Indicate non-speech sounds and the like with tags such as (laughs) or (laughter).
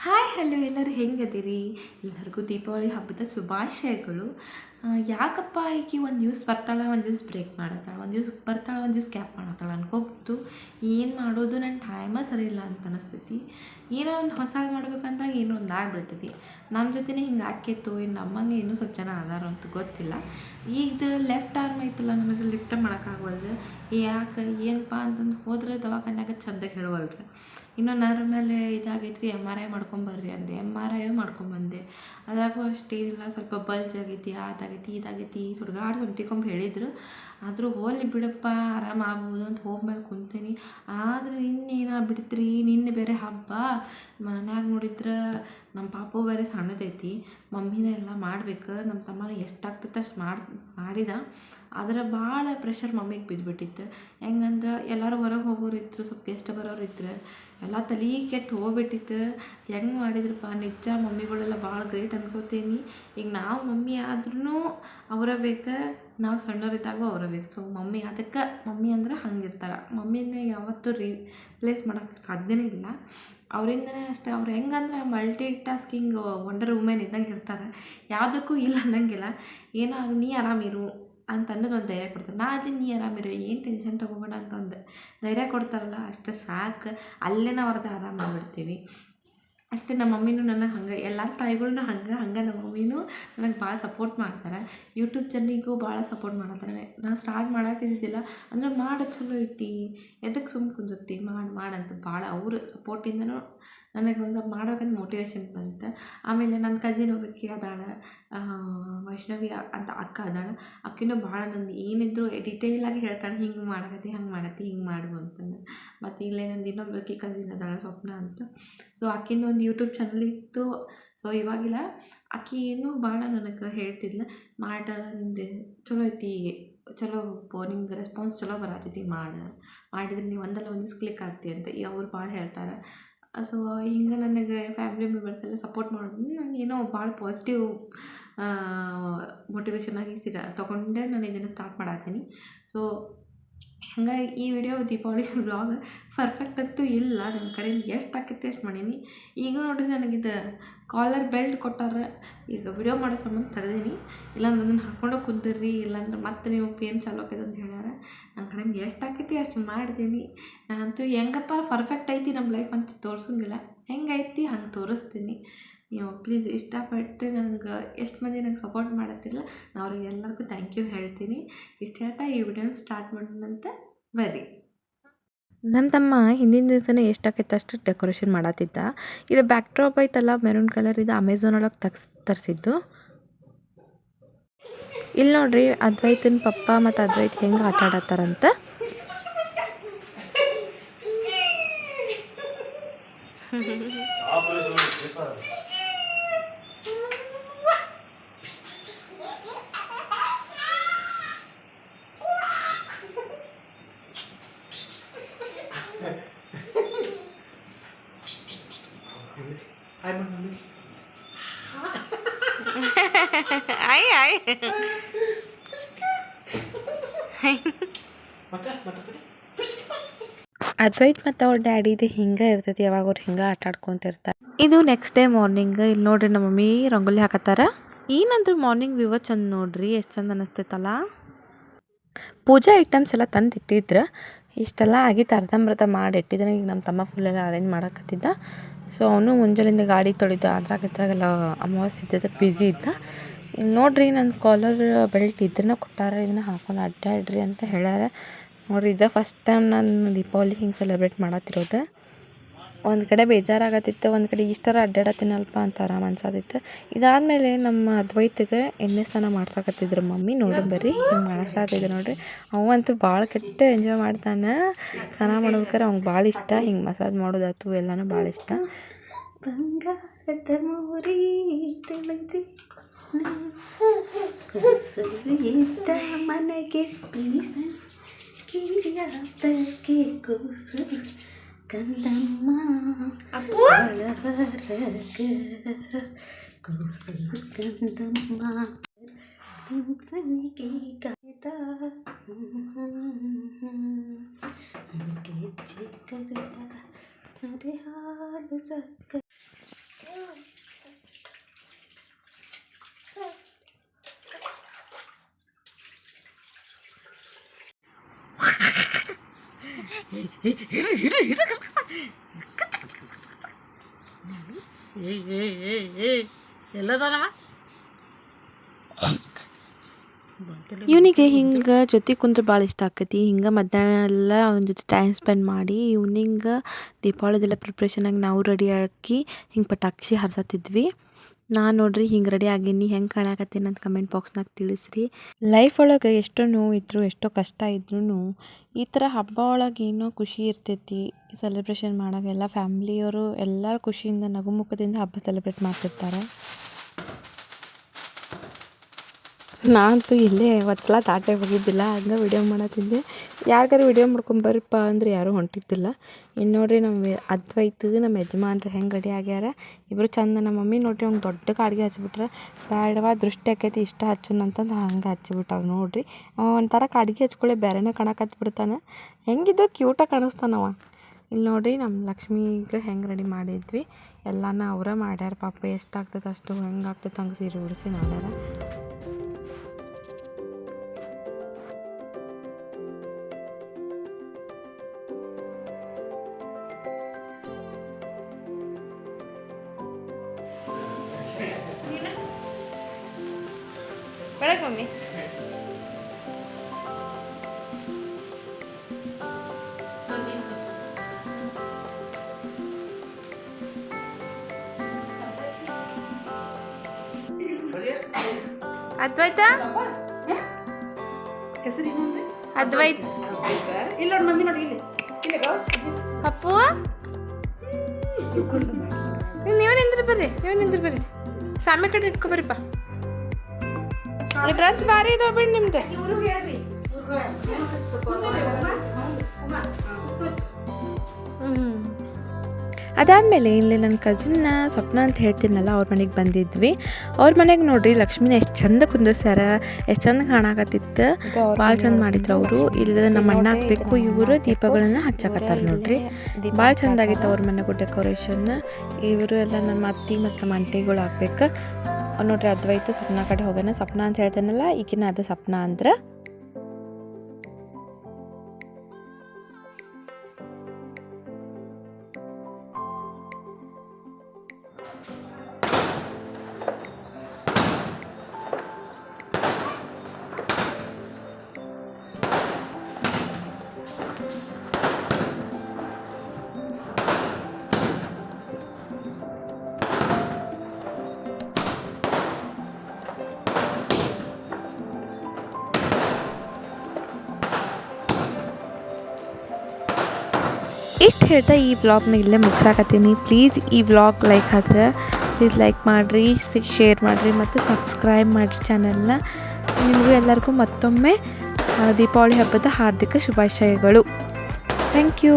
Hi hello ಎಲ್ಲರೂ ಹೆಂಗದಿರಿ? ಎಲ್ಲರಿಗೂ ದೀಪಾವಳಿ ಹಬ್ಬದ ಶುಭಾಶಯಗಳು. ಯಾಕಪ್ಪ ಈಕಿ ಒಂದು ದಿವ್ಸ ಬರ್ತಾಳೆ, ಒಂದು ದಿವ್ಸ ಬ್ರೇಕ್ ಮಾಡತ್ತಾಳೆ, ಒಂದು ದಿವ್ಸ ಬರ್ತಾಳೆ, ಒಂದು ದಿವ್ಸ ಕ್ಯಾಪ್ ಮಾಡತ್ತಾಳೆ ಅನ್ಕೋಬೋದು ಏನು ಮಾಡೋದು? ನನ್ನ ಟೈಮೇ ಸರಿ ಇಲ್ಲ ಅಂತ ಅನಿಸ್ತೈತಿ. ಏನೋ ಒಂದು ಹೊಸ ಮಾಡ್ಬೇಕಂದಾಗ ಏನೋ ಒಂದು ಆಗ್ಬಿಡ್ತೈತಿ. ನಮ್ಮ ಜೊತೆನೇ ಹಿಂಗೆ ಆಕೇತು ಇನ್ನು ನಮ್ಮಂಗೆ ಇನ್ನೂ ಸ್ವಲ್ಪ ಜನ ಆಧಾರ ಅಂತ ಗೊತ್ತಿಲ್ಲ. ಈಗ ಲೆಫ್ಟ್ ಆರ್ಮ್ ಐತಲ್ಲ ನನಗೆ ಲಿಫ್ಟ್ ಮಾಡೋಕ್ಕಾಗವಲ್ದು ಯಾಕೆ ಏನಪ್ಪ ಅಂತಂದು ಹೋದ್ರೆ ದವಾಖಾನ್ಯಾಗ ಚಂದಾಗಿ ಹೇಳುವಲ್ರಿ. ಇನ್ನು ನರ ಮೇಲೆ ಇದಾಗೈತಿ ಎಂ ಆರ್ ಐ ಮಾಡ್ಕೊಂಬರ್ರಿ ಅಂದೆ. ಎಂ ಆರ್ ಐ ಮಾಡ್ಕೊಂಬಂದೆ ಅದ್ರಾಗೂ ಅಷ್ಟೇನಿಲ್ಲ ಸ್ವಲ್ಪ ಬಲ್ಜ್ ಆಗೈತಿ ಅದಾಗೈತಿ ಇದಾಗೈತಿ, ಸುಡ್ಗಾಡು ಹೊಂಟಿಕೊಂಬ ಹೇಳಿದ್ರು. ಆದರೂ ಹೋಲಿ ಬಿಡಪ್ಪ, ಆರಾಮ ಆಗ್ಬೋದು ಅಂತ ಹೋಗ್ಮೇಲೆ ಕುಂತೀನಿ. ಆದರೆ ಇನ್ನೇನು ಬಿಡ್ತ್ರಿ, ನಿನ್ನೆ ಬೇರೆ ಹಬ್ಬ. ಮನ್ಯಾಗ ನೋಡಿದ್ರೆ ನಮ್ಮ ಪಾಪು ಬೇರೆ ಸಣ್ಣದೈತಿ, ಮಮ್ಮಿನೇ ಎಲ್ಲ ಮಾಡ್ಬೇಕು, ನಮ್ಮ ತಮ್ಮನ ಎಷ್ಟಾಗ್ತೈತೆ ಅಷ್ಟು ಮಾಡಿ, ಮಾಡಿದ. ಆದ್ರೆ ಭಾಳ ಪ್ರೆಷರ್ ಮಮ್ಮಿಗೆ ಬಿದ್ದುಬಿಟ್ಟಿತ್ತು ಹೆಂಗಂದ್ರೆ ಎಲ್ಲರೂ ಹೊರಗೆ ಹೋಗೋರು ಇದ್ರು, ಸ್ವಲ್ಪ ಗೆಸ್ಟ್ ಬರೋರು ಇದ್ರು, ಎಲ್ಲ ತಲೆ ಕೆಟ್ಟು ಹೋಗ್ಬಿಟ್ಟಿತ್ತು. ಹೆಂಗೆ ಮಾಡಿದ್ರಪ್ಪ, ನಿಜ ಮಮ್ಮಿಗಳೆಲ್ಲ ಭಾಳ ಗ್ರೇಟ್ ಅನ್ಕೋತೀನಿ. ಈಗ ನಾವು ಮಮ್ಮಿ ಆದ್ರೂ ಅವರ ಬೇಕು. ನಾವು ಸಣ್ಣವರಿದ್ದಾಗ ಅವರ ಬೇಕು. ಸೊ ಮಮ್ಮಿ, ಅದಕ್ಕೆ ಮಮ್ಮಿ ಅಂದ್ರೆ ಹಂಗಿರ್ತಾರೆ. ಮಮ್ಮಿನ ಯಾವತ್ತೂ ರೀಪ್ಲೇಸ್ ಮಾಡೋಕ್ಕೆ ಸಾಧ್ಯನೇ ಇಲ್ಲ. ಅವರಿಂದನೇ ಅಷ್ಟೇ, ಅವ್ರು ಹೆಂಗಂದ್ರೆ ಮಲ್ಟಿ ಟಾಸ್ಕಿಂಗ್ ವಂಡರ್ ವುಮೆನ್ ಇದ್ದಂಗೆ ಇರ್ತಾರೆ. ಯಾವುದಕ್ಕೂ ಇಲ್ಲ ಅನ್ನಂಗಿಲ್ಲ. ಏನೋ ನೀ ಆರಾಮಿರು ಅಂತ ಅನ್ನೋದು ಒಂದು ಧೈರ್ಯ ಕೊಡ್ತಾರೆ. ನಾ ಅದೇ ನೀ ಆರಾಮಿರು ಏನು ಟೆನ್ಷನ್ ತೊಗೋಬೇಡ ಅಂತಂದು ಧೈರ್ಯ ಕೊಡ್ತಾರಲ್ಲ, ಅಷ್ಟೇ ಸಾಕು. ಅಲ್ಲೇ ನಾವು ಅರ್ಧ ಆರಾಮ ಮಾಡಿಬಿಡ್ತೀವಿ. ಅಷ್ಟೇ ನಮ್ಮ ಮಮ್ಮಿನೂ ನನಗೆ ಹಂಗೆ ಎಲ್ಲ ತಾಯಿಗಳ್ನ ಹಂಗೆ ಹಂಗೆ ನಮ್ಮ ಮಮ್ಮಿನೂ ನನಗೆ ಭಾಳ ಸಪೋರ್ಟ್ ಮಾಡ್ತಾರೆ. ಯೂಟ್ಯೂಬ್ ಜರ್ನಿಗೂ ಭಾಳ ಸಪೋರ್ಟ್ ಮಾಡತ್ತಾರೆ. ನಾನು ಸ್ಟಾರ್ಟ್ ಮಾಡತ್ತಿದ್ದಿಲ್ಲ ಅಂದ್ರೆ ಮಾಡು ಚಲೋ ಐತಿ ಎದಕ್ಕೆ ಸುಮ್ಮನೆ ಕುಂದಿರ್ತಿ, ಮಾಡಿ ಮಾಡಂತ ಭಾಳ ಅವ್ರ ಸಪೋರ್ಟಿಂದನೂ ನನಗೆ ಒಂದು ಸ್ವಲ್ಪ ಮಾಡೋಕ್ಕಂತ ಮೋಟಿವೇಶನ್ ಬಂತು. ಆಮೇಲೆ ನನ್ನ ಕಸಿನ್ ಒಬ್ಬಾಕಿ ಅದಾಳ ವೈಷ್ಣವಿ ಅಂತ ಅಕ್ಕ ಅದಾಳ. ಆಕಿನೂ ಭಾಳ ನಂದು ಏನಿದ್ರು ಡಿಟೇಲಾಗಿ ಹೇಳ್ತಾಳೆ, ಹಿಂಗೆ ಮಾಡಕತ್ತಿ, ಹಂಗೆ ಮಾಡತ್ತಿ ಹಿಂಗೆ ಮಾಡು ಅಂತಂದು. ಮತ್ತು ಇಲ್ಲೇ ನಂದು ಇನ್ನೊಬ್ಬಾಕಿ ಕಸಿನ್ ಅದಾಳ, ಸ್ವಪ್ನ ಅಂತ. ಸೊ ಆಕಿಂದು ಒಂದು ಯೂಟ್ಯೂಬ್ ಚಾನಲ್ ಇತ್ತು. ಸೊ ಇವಾಗಿಲ್ಲ. ಆಕಿ ಏನು ಭಾಳ ನನಗೆ ಹೇಳ್ತಿದ್ಲ. ಮಾಡ, ನಿಂದು ಚಲೋ ಐತಿ, ಚಲೋ ನಿಂಗೆ ರೆಸ್ಪಾನ್ಸ್ ಚಲೋ ಬರತೈತಿ ಮಾಡ. ಮಾಡಿದ್ರೆ ನೀವು ಒಂದಲ್ಲ ಒಂದು ಕ್ಲಿಕ್ ಆಗ್ತಿ ಅಂತ. ಅವ್ರು ಭಾಳ ಹೇಳ್ತಾರೆ. ಸೊ ಹಿಂಗೆ ನನಗೆ ಫ್ಯಾಮಿಲಿ ಮೆಂಬರ್ಸ್ ಎಲ್ಲ ಸಪೋರ್ಟ್ ಮಾಡೋದು, ನಂಗೆ ಏನೋ ಭಾಳ ಪಾಸಿಟಿವ್ ಮೋಟಿವೇಶನ್ ಆಗಿ ಸಿಗ, ತೊಗೊಂಡೆ ನಾನು ಇದನ್ನು ಸ್ಟಾರ್ಟ್ ಮಾಡತ್ತೀನಿ ಸೊ ಹಂಗಾಗಿ ಈ ವಿಡಿಯೋ ದೀಪಾವಳಿ (laughs) ಬ್ಲಾಗ್ ಪರ್ಫೆಕ್ಟ್ ಅಂತೂ ಇಲ್ಲ, ನನ್ನ ಕಡೆಯಿಂದ ಎಷ್ಟು ಆಕೈತಿ ಎಷ್ಟು ಮಾಡೀನಿ. ಈಗ ನೋಡ್ರಿ ನನಗಿದು ಕಾಲರ್ ಬೆಲ್ಟ್ ಕೊಟ್ಟಾರ, ಈಗ ವಿಡಿಯೋ ಮಾಡೋ ಸಂಬಂಧ ತೆಗ್ದೀನಿ. ಇಲ್ಲಾಂದ್ರೆ ಅದನ್ನು ಹಾಕ್ಕೊಂಡು ಕುಂತಿರ್ರಿ ಇಲ್ಲಾಂದ್ರೆ ಮತ್ತೆ ನೀವು ಪೇನ್ ಚಾಲು ಅಂತ ಹೇಳ್ಯಾರ. ನನ್ನ ಕಡೆಯಿಂದ ಎಷ್ಟು ಆಕೈತಿ ಅಷ್ಟು ಮಾಡ್ತೀನಿ. ನಾನಂತೂ ಹೆಂಗಪ್ಪ ಪರ್ಫೆಕ್ಟ್ ಐತಿ ನಮ್ಮ ಲೈಫ್ ಅಂತ ತೋರಿಸೋಂಗಿಲ್ಲ. ಹೆಂಗೈತಿ ಹಂಗೆ ತೋರಿಸ್ತೀನಿ. ನೀವು ಪ್ಲೀಸ್ ಇಷ್ಟಪಟ್ಟು ನನಗೆ ಎಷ್ಟು ಮಂದಿ ನಂಗೆ ಸಪೋರ್ಟ್ ಮಾಡತ್ತಿರಲ್ಲ ನಾನು ಅವ್ರಿಗೆ ಎಲ್ಲರಿಗೂ ಥ್ಯಾಂಕ್ ಯು ಹೇಳ್ತೀನಿ. ಇಷ್ಟು ಹೇಳ್ತಾ ಈ ವಿಡಿಯೋನ ಸ್ಟಾರ್ಟ್ ಮಾಡೋಣಂತ ಬರ್ರಿ. ನಮ್ಮ ತಮ್ಮ ಹಿಂದಿನ ದಿವಸನೇ ಎಷ್ಟಾಕೈತೆ ಅಷ್ಟು ಡೆಕೋರೇಷನ್ ಮಾಡತ್ತಿದ್ದ. ಇದು ಬ್ಯಾಕ್ ಡ್ರಾಪ್ ಐತಲ್ಲ ಮೆರೂನ್ ಕಲರ್ ಇದು ಅಮೆಝಾನ್ ಒಳಗೆ ತಗ್ಸ್ ತರಿಸಿದ್ದು. ಇಲ್ಲಿ ನೋಡ್ರಿ ಅದ್ವೈತನ ಪಪ್ಪ ಮತ್ತು ಅದ್ವೈತ್ ಹೆಂಗೆ ಆಟ ಆಡತ್ತಾರಂತ Ay, mami. ಆಯ್ ಆಯ್ Mata, mata pati. ಅದ್ವೈತ್ ಮತ್ತು ಅವ್ರ ಡ್ಯಾಡಿದು ಹಿಂಗೆ ಇರ್ತೈತಿ ಯಾವಾಗ ಅವ್ರು ಹಿಂಗೆ ಆಟ ಆಡ್ಕೊಂತಿರ್ತಾರೆ ಇದು ನೆಕ್ಸ್ಟ್ ಡೇ ಮಾರ್ನಿಂಗ್ ಇಲ್ಲಿ ನೋಡ್ರಿ ನಮ್ಮ ಮಮ್ಮಿ ರಂಗೋಲಿ ಹಾಕತ್ತಾರ. ಏನಂದ್ರೆ ಮಾರ್ನಿಂಗ್ ವ್ಯೂವ ಚಂದ ನೋಡ್ರಿ ಎಷ್ಟು ಚಂದ ಅನಿಸ್ತೈತಲ್ಲ. ಪೂಜಾ ಐಟಮ್ಸ್ ಎಲ್ಲ ತಂದು ಇಟ್ಟಿದ್ರು ಇಷ್ಟೆಲ್ಲ ಆಗಿತ್ತು ಅರ್ಧಂಬರ್ಧ ಮಾಡಿಟ್ಟಿದ್ದಾನೆ. ಈಗ ನಮ್ಮ ತಮ್ಮ ಫುಲ್ಲೆಲ್ಲ ಅರೇಂಜ್ ಮಾಡಕತ್ತಿದ್ದ. ಸೊ ಅವನು ಮುಂಜಾನೆಯಿಂದ ಗಾಡಿ ತೊಳಿದ ಅದ್ರಾಗ ಇದ್ರಾಗೆಲ್ಲ ಅಮಾವಾಸ್ಯೆ ಇದ್ದದಕ್ಕೆ ಬ್ಯುಸಿ ಇದ್ದ. ಇಲ್ಲಿ ನೋಡಿರಿ ನನ್ನ ಕಾಲರ್ ಬೆಲ್ಟ್ ಇದ್ರನ್ನ ಕೊಟ್ಟಾರ, ಇದನ್ನ ಹಾಕೊಂಡು ಅಡ್ಡಾಡ್ರಿ ಅಂತ ಹೇಳ್ಯಾರ. ನೋಡಿರಿ, ಇದ ಫಸ್ಟ್ ಟೈಮ್ ನಾನು ದೀಪಾವಳಿ ಹಿಂಗೆ ಸೆಲೆಬ್ರೇಟ್ ಮಾಡತ್ತಿರೋದು. ಒಂದು ಕಡೆ ಬೇಜಾರಾಗತ್ತಿತ್ತು, ಒಂದು ಕಡೆ ಇಷ್ಟರ ಅಡ್ಡಾಡತ್ತೀನಲ್ಪ ಅಂತ ಆರಾಮ ಅನ್ಸತ್ತಿತ್ತು ಇದಾದಮೇಲೆ ನಮ್ಮ ಅದ್ವೈತಿಗೆ ಎಣ್ಣೆ ಸ್ನಾನ ಮಾಡ್ಸಕತ್ತಿದ್ರು ಮಮ್ಮಿ. ನೋಡಿ ಬರ್ರಿ ಹಿಂಗೆ ಮಾಡ್ಸತ್ತಿದ್ರು ನೋಡ್ರಿ. ಅವಂತೂ ಭಾಳ ಕೆಟ್ಟ ಎಂಜಾಯ್ ಮಾಡ್ತಾನೆ. ಸ್ನಾನ ಮಾಡ್ಬೇಕಾರೆ ಅವ್ನಿಗೆ ಭಾಳ ಇಷ್ಟ. ಹಿಂಗೆ ಮಸಾಜ್ ಮಾಡೋದಾತು ಎಲ್ಲನೂ ಭಾಳ ಇಷ್ಟ. ಮನೆಗೆ కందమ్మ కుసుమ కందమ్మ కంచనికి కవిత కవిత సరే హాలు సక్క ಏಯ್ ಇವನಿಗೆ ಹಿಂಗೆ ಜೊತೆ ಕುಂದ್ರೆ ಭಾಳ ಇಷ್ಟ ಆಕತಿ. ಹಿಂಗೆ ಮಧ್ಯಾಹ್ನ ಎಲ್ಲ ಅವನ ಜೊತೆ ಟೈಮ್ ಸ್ಪೆಂಡ್ ಮಾಡಿ ಇವ್ನಿಂಗ್ ದೀಪಾವಳಿದೆಲ್ಲ ಪ್ರಿಪ್ರೇಷನಾಗಿ ನಾವು ರೆಡಿ ಹಾಕಿ ಹಿಂಗೆ ಪಟಾಕ್ಷಿ ಹಾರ್ಸತ್ತಿದ್ವಿ ನಾನು ನೋಡ್ರಿ ಹಿಂಗೆ ರೆಡಿ ಆಗೀನಿ, ಹೆಂಗೆ ಕಾಣಾಕತ್ತೀನಿ ಅಂತ ಕಮೆಂಟ್ ಬಾಕ್ಸ್ನಾಗ ತಿಳಿಸ್ರಿ. ಲೈಫ್ ಒಳಗೆ ಎಷ್ಟೋ ನೋವು ಇದ್ರು, ಎಷ್ಟೋ ಕಷ್ಟ ಇದ್ರೂ ಈ ಥರ ಹಬ್ಬ ಒಳಗೆ ಏನೋ ಖುಷಿ ಇರ್ತೈತಿ ಸೆಲೆಬ್ರೇಷನ್ ಮಾಡಾಗ ಎಲ್ಲ ಫ್ಯಾಮ್ಲಿಯವರು ಎಲ್ಲರೂ ಖುಷಿಯಿಂದ ನಗುಮುಖದಿಂದ ಹಬ್ಬ ಸೆಲೆಬ್ರೇಟ್ ಮಾಡ್ತಿರ್ತಾರೆ. ನಾನಂತೂ ಇಲ್ಲೇ ಒಚ್ಚಲ ತಾಟೆ ಹೋಗಿದ್ದಿಲ್ಲ, ಹಂಗೆ ವಿಡಿಯೋ ಮಾಡತ್ತಿದ್ದೆ. ಯಾರಿಗಾರು ವಿಡಿಯೋ ಮಾಡ್ಕೊಂಬರ್ರಿಪ್ಪ ಅಂದ್ರೆ ಯಾರೂ ಹೊಂಟಿದ್ದಿಲ್ಲ. ಇನ್ನು ನೋಡ್ರಿ ನಮ್ಮ ಅದ್ವೈತು ನಮ್ಮ ಯಜಮಾನ್ರು ಹೆಂಗೆ ರೆಡಿ ಆಗ್ಯಾರ. ಇಬ್ಬರು ಚಂದ ನಮ್ಮ ಮಮ್ಮಿ ನೋಡ್ರಿ ಅವ್ನು ದೊಡ್ಡ ಕಾಡಿಗೆ ಹಚ್ಬಿಟ್ರೆ. ಬೇಡವಾ ದೃಷ್ಟಿ ಆಕೈತಿ, ಇಷ್ಟ ಹಚ್ಚುನ್ ಅಂತಂದು ಹಂಗೆ ಹಚ್ಚಿಬಿಟ್ಟಾರ ನೋಡ್ರಿ. ಒಂಥರ ಕಾಡಿಗೆ ಹಚ್ಕೊಳ್ಳಿ ಬೇರೆನೇ ಕಾಣಕತ್ಬಿಡ್ತಾನೆ ಹೆಂಗಿದ್ರು ಕ್ಯೂಟಾಗಿ ಕಾಣಿಸ್ತಾನವ. ಇಲ್ಲಿ ನೋಡಿರಿ ನಮ್ಮ ಲಕ್ಷ್ಮಿಗೆ ಹೆಂಗೆ ರೆಡಿ ಮಾಡಿದ್ವಿ. ಎಲ್ಲಾನ ಅವರೇ ಮಾಡ್ಯಾರ ಪಾಪ ಎಷ್ಟಾಗ್ತದೆ ಅಷ್ಟು ಹೆಂಗೆ ಹಂಗೆ ಸೀರೆ ಉಡಿಸಿ ಮಾಡ್ಯಾರ. ಬೆಳಗ್ಗೆ ಮಮ್ಮಿ ಅದ್ವೈತ? ಅದ್ವೈತ್. ಇಲ್ಲ ಮಮ್ಮಿ ನೋಡಿ ಇಲ್ಲಿ. ಪಪ್ಪು? ನೀವು ನಿಂದ್ರಿ ಬರ್ರಿ ನೀವು ನಿಂದ್ರಿ ಬರ್ರಿ. ಸಾಮೆ ಕಡೆ ಇಟ್ಕೊ ಬರ್ರಿಪ್ಪ ಡ್ರೆಸ್ ಭಾರಿ ಇದಾವ ಬಿಡಿ ನಿಮ್ದು. ಅದಾದಮೇಲೆ ಇಲ್ಲಿ ನನ್ನ ಕಸಿನ್ನ ಸ್ವಪ್ನ ಅಂತ ಹೇಳ್ತೀನಲ್ಲ ಅವ್ರ ಮನೆಗೆ ಬಂದಿದ್ವಿ. ಅವ್ರ ಮನೆಗೆ ನೋಡ್ರಿ ಲಕ್ಷ್ಮಿನ ಎಷ್ಟು ಚಂದ ಕುಂದಿಸ್ಯಾರ ಎಷ್ಟು ಚಂದ ಕಾಣಾಕತ್ತಿತ್ತು. ಭಾಳ ಚಂದ ಮಾಡಿದ್ರು ಅವರು. ಇಲ್ಲದ ನಮ್ಮ ಅಣ್ಣ ಹಾಕ್ಬೇಕು ಇವರು ದೀಪಗಳನ್ನ ಹಚ್ಚಕತ್ತಾರ ನೋಡ್ರಿ. ಭಾಳ ಚಂದಾಗಿತ್ತು ಅವ್ರ ಮನೆಗೂ ಡೆಕೋರೇಷನ್ ಇವರು ಎಲ್ಲ ನಮ್ಮ ಅತ್ತಿ ಮತ್ತು ನಮ್ಮ ಅಂಟಿಗಳು ಹಾಕ್ಬೇಕು. ನೋಡ್ರಿ ಅದ್ವೈತ ಸಪ್ನ ಕಡೆ ಹೋಗೋಣ. ಸಪ್ನ ಅಂತ ಹೇಳ್ತಾನಲ್ಲ ಈಗಿನ ಅದು ಸಪ್ನ ಅಂದ್ರೆ? ಹೇಳ್ತಾ ಈ ವ್ಲಾಗ್ನ ಇಲ್ಲೇ ಮುಗಿಸಾಕತ್ತೀನಿ. ಪ್ಲೀಸ್ ಈ ವ್ಲಾಗ್ ಲೈಕ್ ಆದರೆ ಪ್ಲೀಸ್ ಲೈಕ್ ಮಾಡಿರಿ ಶೇರ್ ಮಾಡಿರಿ ಮತ್ತು ಸಬ್ಸ್ಕ್ರೈಬ್ ಮಾಡಿರಿ ಚಾನಲ್ನ ನಿಮಗೂ ಎಲ್ಲರಿಗೂ ಮತ್ತೊಮ್ಮೆ ದೀಪಾವಳಿ ಹಬ್ಬದ ಹಾರ್ದಿಕ ಶುಭಾಶಯಗಳು. Thank you